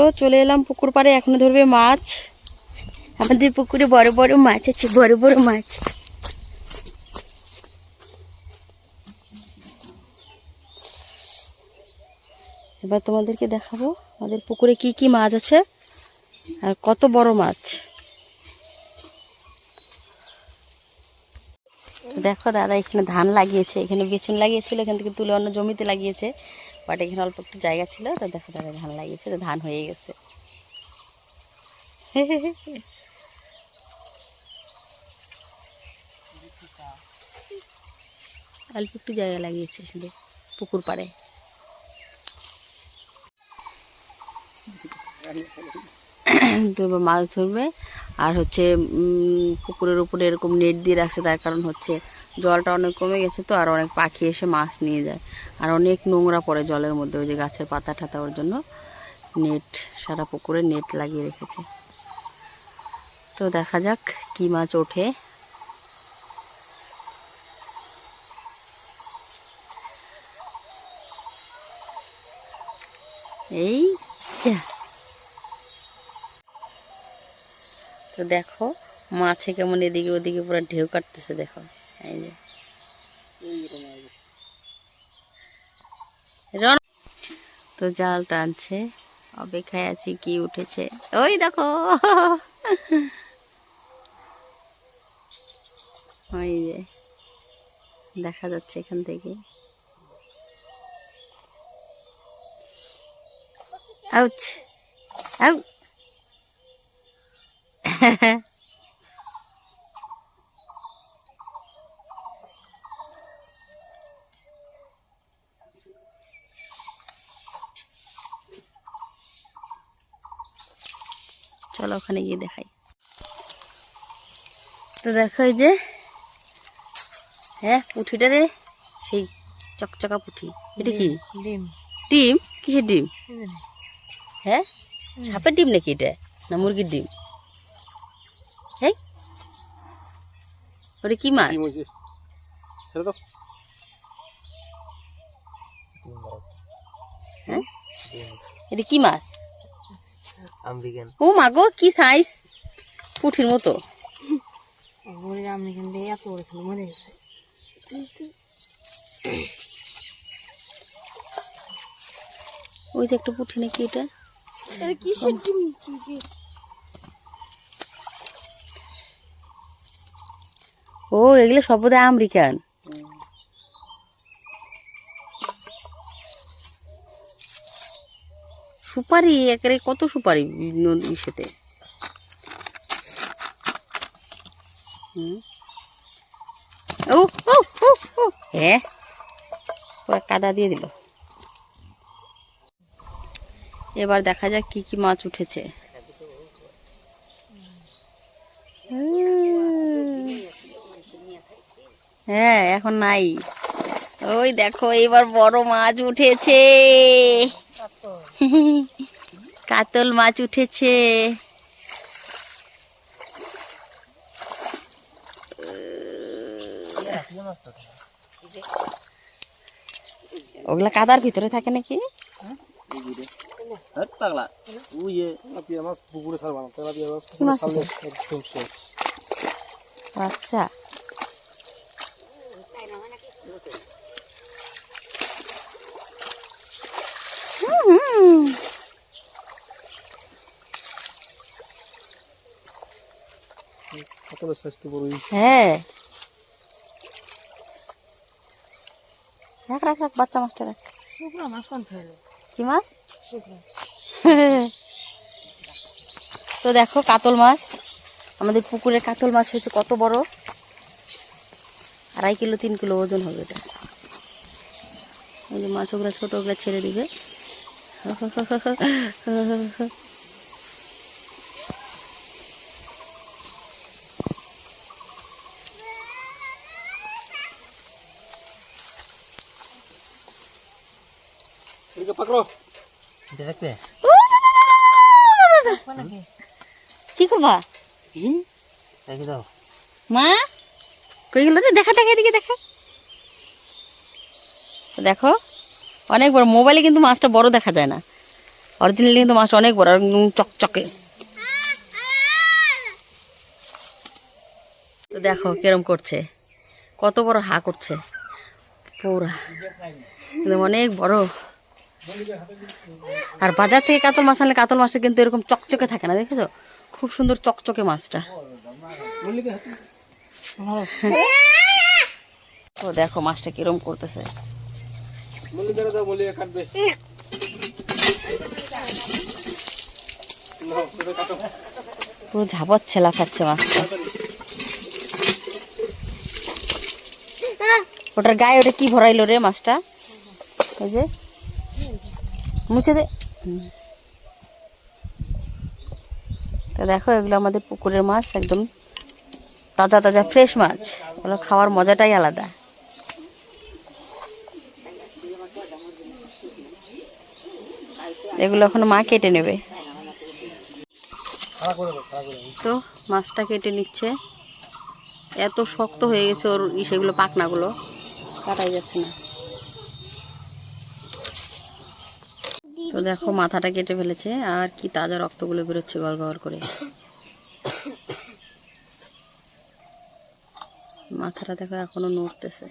তো চলে এলাম পুকুর পাড়ে, এখনও ধরবে মাছ। আমাদের পুকুরে বড় বড় মাছ আছে, বড় বড় মাছ। এবার তোমাদেরকে দেখাবো আমাদের পুকুরে কি কি মাছ আছে আর কত বড় মাছ। দেখো দাদা, এখানে ধান লাগিয়েছে, এখানে বেসন লাগিয়েছিল, এখান থেকে তুলে অন্য জমিতে লাগিয়েছে বাট এখানে অল্প একটু জায়গা ছিল, তো দেখো দাদা ধান লাগিয়েছে, তো ধান হয়ে গেছে। অল্প একটু জায়গা লাগিয়েছে শুধু পুকুর পাড়ে। মাছ ধরবে। আর হচ্ছে পুকুরের উপরে এরকম নেট দিয়ে রাখছে, তার কারণ হচ্ছে জলটা অনেক কমে গেছে তো, আর অনেক পাখি এসে মাছ নিয়ে যায়। আর অনেক নোংরা পড়ে জলের মধ্যে, ওই যে গাছের পাতা ঠাতা, ওর জন্য নেট, সারা পুকুরে নেট লাগিয়ে রেখেছে। তো দেখা যাক কি মাছ ওঠে। এই যা। তো দেখো, মাছে কেমন এদিকে ওদিকে পুরো ঢেউ কাটতেছে, দেখো। এই যে। তো জাল টানছে, অপেক্ষায় আছি কি উঠেছে। ওই দেখো। ওই যে, দেখা যাচ্ছে এখান থেকে। আউচ, আউ চলো ওখানে গিয়ে দেখাই। তো দেখো এই যে হ্যাঁ পুঁঠিটা রে সেই চকচকা পুঁঠি। এটা কি? ডিম। ডিম? কিসের ডিম? হ্যাঁ? সাপের ডিম নাকি এটা? না মুরগির ডিম হ্যাঁ ওটা কি মাছ? ছেড়ে দাও। হ্যাঁ? এটা কি মাছ? আমেরিকান। ও মা গো কি সাইজ পুঁঠির মতো। ওই আমেরিকান দিয়ে এত বড় ছিল মরে গেছে। ওই যে একটা পুঁঠি নাকি এটা? কিসের ডিম ও, এগুলো সব বোধহয় আমেরিকান। সুপারি, একেবারে কত সুপারি ইসেতে। ও হ্যাঁ কাদা দিয়ে দিল। এবার দেখা যাক কি কি মাছ উঠেছে। হ্যাঁ এখন নাই। ওই দেখো এবার বড় মাছ উঠেছে। কাতল মাছ উঠেছে। ওগুলা কাদার ভিতরে থাকে নাকি? হ্যাঁ পাগলা। ওই পুকুরে ছাড়বা না তেলাপিয়া মাছ কি মাছ পুকুরে ছাড়লে একদম শেষ আচ্ছা হুম, কতটা স্বাস্থ্য বড় হ্যাঁ। রাখ রাখ রাখ বাচ্চা মাছটা রাখ। শুকনো মাছ কোন কি মাছ। তো দেখো কাতল মাছ। আমাদের পুকুরের কাতল মাছ হয়েছে কত বড়? আড়াই কিলো তিন কিলো ওজন হবে এটা। এই যে মাছ ওগুলো ছোট ওগুলো ছেড়ে দিবে। এদিকে পাকড়ো দেখবে কি করবা হুম দেখে দাও মা কই গেল রে দেখা দেখা এদিকে দেখা তো দেখো অনেক বড়। মোবাইলে কিন্তু মাছটা বড় দেখা যায় না। অরিজিনালি কিন্তু মাছটা অনেক বড়, একদম চকচকে। তো দেখো কিরম করছে। কত বড় হা করছে। পুরা। অনেক বড়। আর বাজার থেকে কাতল মাছ আনলে কাতল মাছটা কিন্তু এরকম চকচকে থাকে না, দেখেছ? খুব সুন্দর চকচকে মাছটা। তো দেখো মাছটা কিরম করতেছে। মল্লি ধরে দাও মল্লি কাটবে। পুরো ঝাপচ্ছে লাফাচ্ছে মাছটা ওটার গায়ে ওটা কি ভরাইলো রে মাছটা? ওই যে। মুছে দে। তো দেখো, এগুলো আমাদের পুকুরের মাছ, একদম তাজা তাজা ফ্রেশ মাছ। ওগুলো খাওয়ার মজাটাই আলাদা। এগুলো এখন মা কেটে নেবে। তো মাছটা কেটে নিচ্ছে। এত শক্ত হয়ে গেছে ওর সেগুলো পাখনাগুলো। কাটাই যাচ্ছে না। তো দেখো মাথাটা কেটে ফেলেছে আর কি তাজা রক্তগুলো বেরোচ্ছে গল গল করে। মাথাটা দেখো এখনও নড়তেছে।